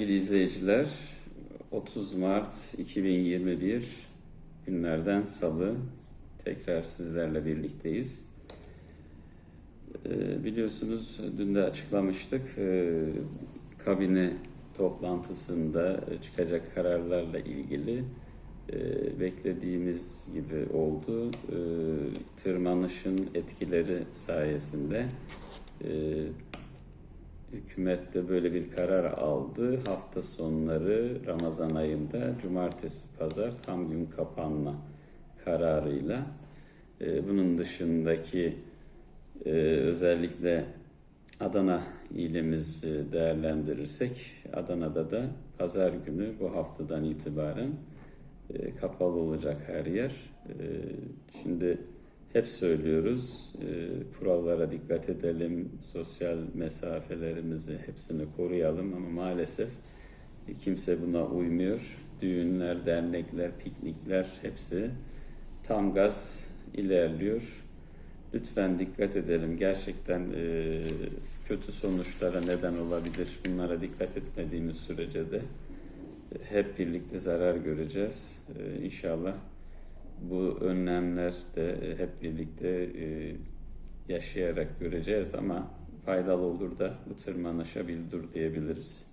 Sevgili izleyiciler, 30 Mart 2021 günlerden salı tekrar sizlerle birlikteyiz. Ee, Biliyorsunuz dün de açıklamıştık ee, kabine toplantısında çıkacak kararlarla ilgili ee, beklediğimiz gibi oldu. Ee, Tırmanışın etkileri sayesinde Hükümet de böyle bir karar aldı. Hafta sonları Ramazan ayında cumartesi pazar tam gün kapanma kararıyla. Ee, Bunun dışındaki e, özellikle Adana ilimiz e, değerlendirirsek Adana'da da pazar günü bu haftadan itibaren e, kapalı olacak her yer. E, Şimdi hep söylüyoruz, e, kurallara dikkat edelim, sosyal mesafelerimizi hepsini koruyalım ama maalesef kimse buna uymuyor. Düğünler, dernekler, piknikler hepsi tam gaz ilerliyor. Lütfen dikkat edelim. Gerçekten e, kötü sonuçlara neden olabilir. Bunlara dikkat etmediğimiz sürece de e, hep birlikte zarar göreceğiz. E, İnşallah bu önlemler de e, hep birlikte e, yaşayarak göreceğiz ama faydalı olur da bu tırmanışa bir dur diyebiliriz.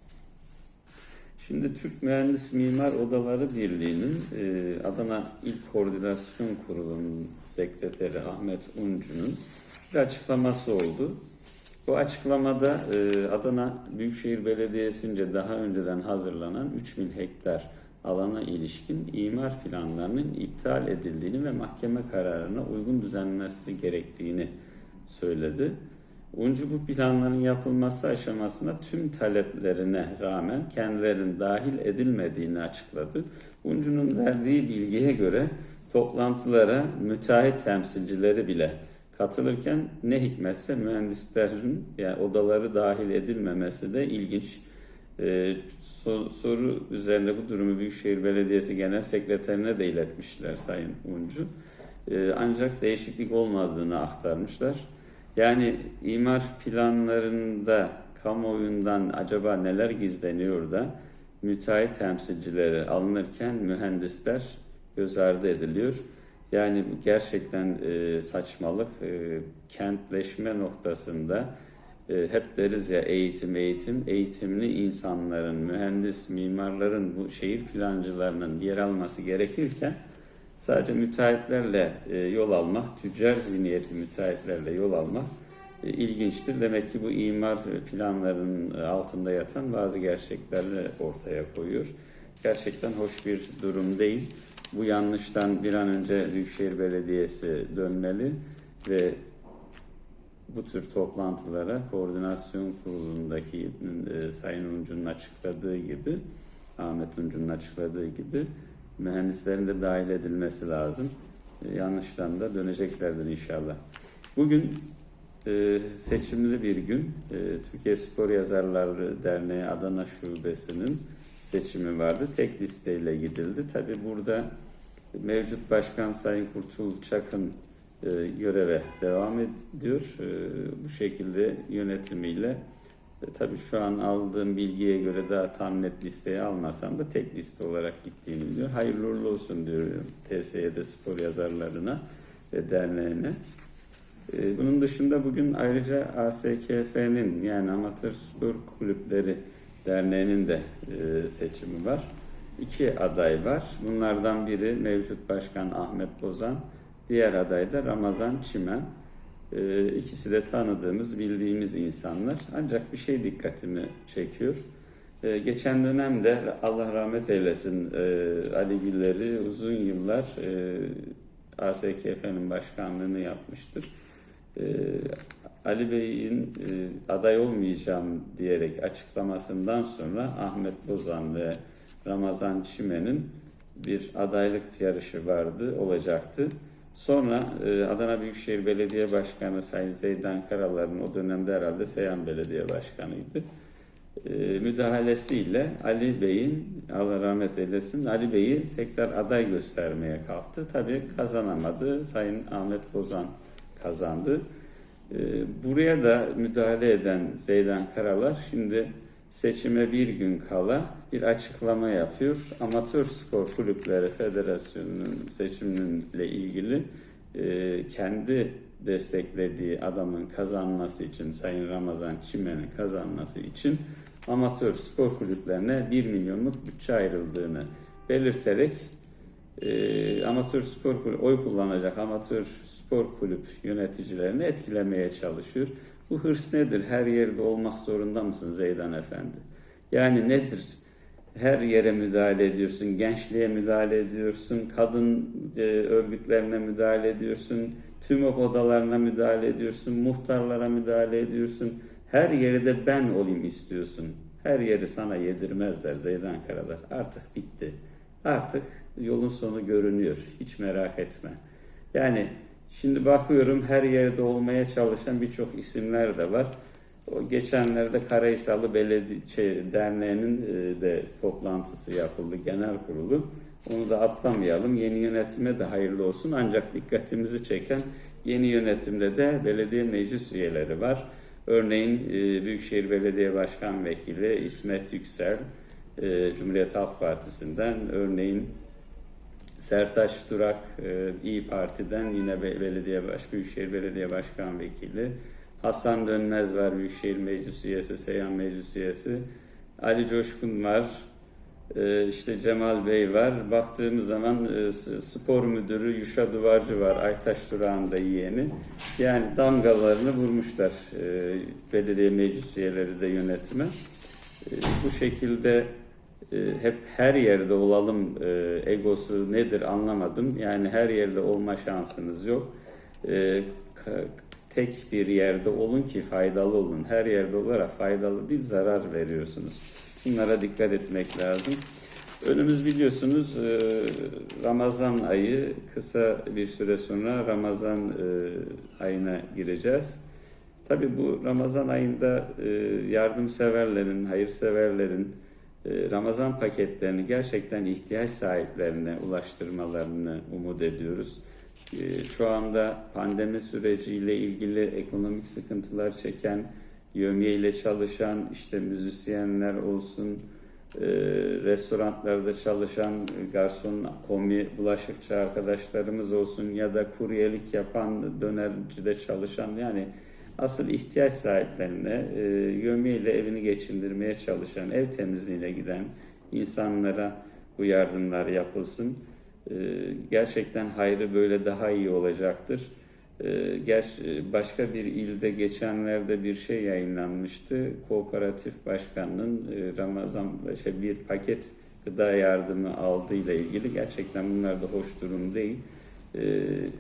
Şimdi Türk Mühendis Mimar Odaları Birliği'nin e, Adana İl Koordinasyon Kurulu'nun sekreteri Ahmet Uncu'nun bir açıklaması oldu. Bu açıklamada Adana Büyükşehir Belediyesi'nce daha önceden hazırlanan 3000 hektar alana ilişkin imar planlarının iptal edildiğini ve mahkeme kararına uygun düzenlenmesi gerektiğini söyledi. Uncu bu planların yapılması aşamasında tüm taleplerine rağmen kendilerinin dahil edilmediğini açıkladı. Uncu'nun verdiği bilgiye göre toplantılara müteahhit temsilcileri bile katılırken ne hikmetse mühendislerin yani odaları dahil edilmemesi de ilginç. Ee, so- soru üzerine bu durumu Büyükşehir Belediyesi Genel Sekreterine de iletmişler Sayın Uncu. Ee, ancak değişiklik olmadığını aktarmışlar. Yani imar planlarında kamuoyundan acaba neler gizleniyor da müteahhit temsilcileri alınırken mühendisler göz ardı ediliyor. Yani bu gerçekten e, saçmalık. E, kentleşme noktasında hep deriz ya eğitim eğitim eğitimli insanların mühendis mimarların bu şehir plancılarının yer alması gerekirken sadece müteahhitlerle e, yol almak tüccar zihniyetli müteahhitlerle yol almak e, ilginçtir. Demek ki bu imar planlarının altında yatan bazı gerçeklerle ortaya koyuyor. Gerçekten hoş bir durum değil. Bu yanlıştan bir an önce Büyükşehir Belediyesi dönmeli ve bu tür toplantılara koordinasyon kurulundaki e, Sayın Uncu'nun açıkladığı gibi, Ahmet Uncu'nun açıkladığı gibi mühendislerin de dahil edilmesi lazım. E, yanlıştan da döneceklerdir inşallah. Bugün e, seçimli bir gün. E, Türkiye Spor Yazarları Derneği Adana Şubesi'nin seçimi vardı. Tek listeyle gidildi. Tabi burada mevcut başkan Sayın Kurtul Çakın göreve devam ediyor. E, bu şekilde yönetimiyle e, tabii şu an aldığım bilgiye göre daha tam net listeye almasam da tek liste olarak gittiğini biliyor. Hayırlı uğurlu olsun diyorum TSYD spor yazarlarına ve derneğine. E, bunun dışında bugün ayrıca ASKF'nin yani Amatör Spor Kulüpleri Derneği'nin de e, seçimi var. İki aday var. Bunlardan biri mevcut başkan Ahmet Bozan, diğer aday da Ramazan Çimen. E, ikisi de tanıdığımız, bildiğimiz insanlar. Ancak bir şey dikkatimi çekiyor. E, geçen dönemde Allah rahmet eylesin e, Ali Gülleri uzun yıllar e, ASKF'nin başkanlığını yapmıştır. E, Ali Bey'in e, aday olmayacağım diyerek açıklamasından sonra Ahmet Bozan ve Ramazan Çimen'in bir adaylık yarışı vardı, olacaktı. Sonra e, Adana Büyükşehir Belediye Başkanı Sayın Zeydan Karalar'ın o dönemde herhalde Seyhan Belediye Başkanı'ydı. E, müdahalesiyle Ali Bey'in, Allah rahmet eylesin, Ali Bey'i tekrar aday göstermeye kalktı. Tabii kazanamadı. Sayın Ahmet Bozan kazandı. E, buraya da müdahale eden Zeydan Karalar şimdi seçime bir gün kala bir açıklama yapıyor. Amatör Spor Kulüpleri Federasyonu'nun seçimle ilgili e, kendi desteklediği adamın kazanması için, Sayın Ramazan Çimen'in kazanması için amatör spor kulüplerine 1 milyonluk bütçe ayrıldığını belirterek e, amatör spor kulüp, oy kullanacak amatör spor kulüp yöneticilerini etkilemeye çalışıyor. Bu hırs nedir? Her yerde olmak zorunda mısın Zeydan Efendi? Yani nedir? Her yere müdahale ediyorsun, gençliğe müdahale ediyorsun, kadın e, örgütlerine müdahale ediyorsun, TÜMOP odalarına müdahale ediyorsun, muhtarlara müdahale ediyorsun. Her yerde ben olayım istiyorsun. Her yeri sana yedirmezler Zeydan Karadar. Artık bitti. Artık yolun sonu görünüyor. Hiç merak etme. Yani şimdi bakıyorum her yerde olmaya çalışan birçok isimler de var. O geçenlerde Karahisalı Belediye şey, Derneği'nin e, de toplantısı yapıldı, genel kurulu. Onu da atlamayalım. Yeni yönetime de hayırlı olsun. Ancak dikkatimizi çeken yeni yönetimde de belediye meclis üyeleri var. Örneğin e, Büyükşehir Belediye Başkan Vekili İsmet Yüksel, e, Cumhuriyet Halk Partisi'nden. Örneğin Sertaç Durak e, İyi Parti'den yine be- belediye baş Büyükşehir Belediye Başkan Vekili. Hasan Dönmez var Büyükşehir Meclis Üyesi, Seyhan Meclis Üyesi. Ali Coşkun var. e, işte Cemal Bey var. Baktığımız zaman e, spor müdürü Yuşa Duvarcı var. Aytaş Durak'ın da yeğeni. Yani damgalarını vurmuşlar e, belediye meclis üyeleri de yönetime. Bu şekilde hep her yerde olalım e, egosu nedir anlamadım. Yani her yerde olma şansınız yok. E, ka- tek bir yerde olun ki faydalı olun. Her yerde olarak faydalı değil zarar veriyorsunuz. Bunlara dikkat etmek lazım. Önümüz biliyorsunuz e, Ramazan ayı kısa bir süre sonra Ramazan e, ayına gireceğiz. Tabii bu Ramazan ayında yardımseverlerin, hayırseverlerin Ramazan paketlerini gerçekten ihtiyaç sahiplerine ulaştırmalarını umut ediyoruz. E, Şu anda pandemi süreciyle ilgili ekonomik sıkıntılar çeken, yövmiye ile çalışan işte müzisyenler olsun, e, restoranlarda çalışan garson, komi, bulaşıkçı arkadaşlarımız olsun ya da kuryelik yapan, dönercide çalışan yani asıl ihtiyaç sahiplerine e, yövmiyeyle evini geçindirmeye çalışan, ev temizliğine giden insanlara bu yardımlar yapılsın. E, gerçekten hayrı böyle daha iyi olacaktır. E, ger başka bir ilde geçenlerde bir şey yayınlanmıştı. Kooperatif başkanının e, Ramazan şey, bir paket gıda yardımı aldığıyla ilgili gerçekten bunlar da hoş durum değil. E,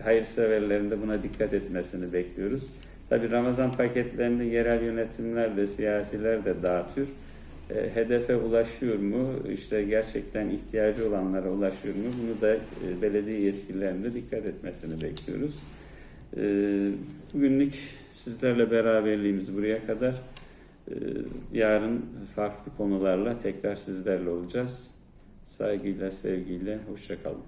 hayırseverlerin de buna dikkat etmesini bekliyoruz. Tabi Ramazan paketlerini yerel yönetimler de siyasiler de dağıtıyor. E, hedefe ulaşıyor mu? İşte gerçekten ihtiyacı olanlara ulaşıyor mu? Bunu da e, belediye yetkililerinin de dikkat etmesini bekliyoruz. E, bugünlük sizlerle beraberliğimiz buraya kadar. E, yarın farklı konularla tekrar sizlerle olacağız. Saygıyla, sevgiyle, hoşçakalın.